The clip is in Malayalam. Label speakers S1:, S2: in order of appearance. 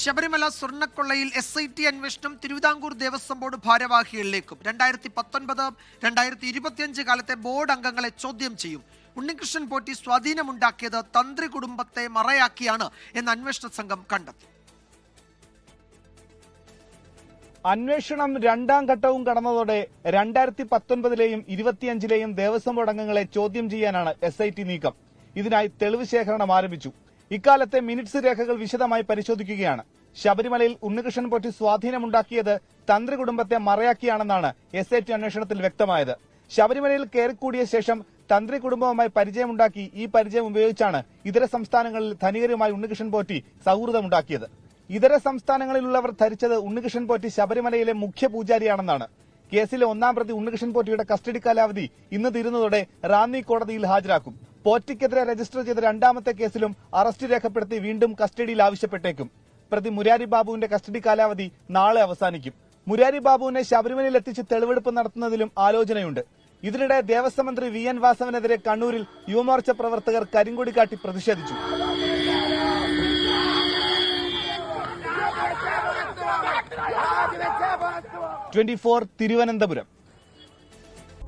S1: ശബരിമല സ്വർണക്കൊള്ളയിൽ എസ് ഐ ടി അന്വേഷണം തിരുവിതാംകൂർ ദേവസ്വം ബോർഡ് ഭാരവാഹികളിലേക്കും. രണ്ടായിരത്തി പത്തൊൻപത് രണ്ടായിരത്തി ഇരുപത്തിയഞ്ച് കാലത്തെ ബോർഡ് അംഗങ്ങളെ ചോദ്യം ചെയ്യും. ഉണ്ണികൃഷ്ണൻ പോറ്റി സ്വാധീനമുണ്ടാക്കിയത് തന്ത്രി കുടുംബത്തെ മറയാക്കിയാണ് എന്ന് അന്വേഷണ സംഘം കണ്ടെത്തി.
S2: അന്വേഷണം രണ്ടാം ഘട്ടവും കടന്നതോടെ രണ്ടായിരത്തി പത്തൊൻപതിലെയും ഇരുപത്തിയഞ്ചിലെയും ദേവസ്വം ബോർഡ് അംഗങ്ങളെ ചോദ്യം ചെയ്യാനാണ് എസ് ഐ ടി നീക്കം. ഇതിനായി തെളിവ് ശേഖരണം ആരംഭിച്ചു. ഇക്കാലത്തെ മിനിറ്റ്സ് രേഖകൾ വിശദമായി പരിശോധിക്കുകയാണ്. ശബരിമലയിൽ ഉണ്ണികൃഷ്ണൻ പോറ്റി സ്വാധീനമുണ്ടാക്കിയത് തന്ത്രി കുടുംബത്തെ മറയാക്കിയാണെന്നാണ് എസ് ഐ ടി അന്വേഷണത്തിൽ വ്യക്തമായത്. ശബരിമലയിൽ കയറിക്കൂടിയ ശേഷം തന്ത്രി കുടുംബവുമായി പരിചയമുണ്ടാക്കി ഈ പരിചയം ഉപയോഗിച്ചാണ് ഇതര സംസ്ഥാനങ്ങളിൽ ധനികരുമായി ഉണ്ണികൃഷ്ണൻ പോറ്റി സൗഹൃദമുണ്ടാക്കിയത്. ഇതര സംസ്ഥാനങ്ങളിലുള്ളവർ ധരിച്ചത് ഉണ്ണികൃഷ്ണൻ പോറ്റി ശബരിമലയിലെ മുഖ്യ പൂജാരിയാണെന്നാണ്. കേസിലെ ഒന്നാം പ്രതി ഉണ്ണികൃഷ്ണൻ പോറ്റിയുടെ കസ്റ്റഡി കാലാവധി ഇന്ന് തീരുന്നതോടെ റാന്നി കോടതിയിൽ ഹാജരാക്കും. പോറ്റിക്കെതിരെ രജിസ്റ്റർ ചെയ്ത രണ്ടാമത്തെ കേസിലും അറസ്റ്റ് രേഖപ്പെടുത്തി വീണ്ടും കസ്റ്റഡിയിൽ ആവശ്യപ്പെട്ടേക്കും. പ്രതി മുരാരി ബാബുവിന്റെ കസ്റ്റഡി കാലാവധി നാളെ അവസാനിക്കും. മുരാരി ബാബുവിനെ ശബരിമലയിൽ എത്തിച്ച് തെളിവെടുപ്പ് നടത്തുന്നതിലും ആലോചനയുണ്ട്. ഇതിനിടെ ദേവസ്വം മന്ത്രി വി എൻ വാസവനെതിരെ കണ്ണൂരിൽ യുവമോർച്ച പ്രവർത്തകർ കരിങ്കൊടി കാട്ടി പ്രതിഷേധിച്ചു. Twenty four Thiruvananthapuram.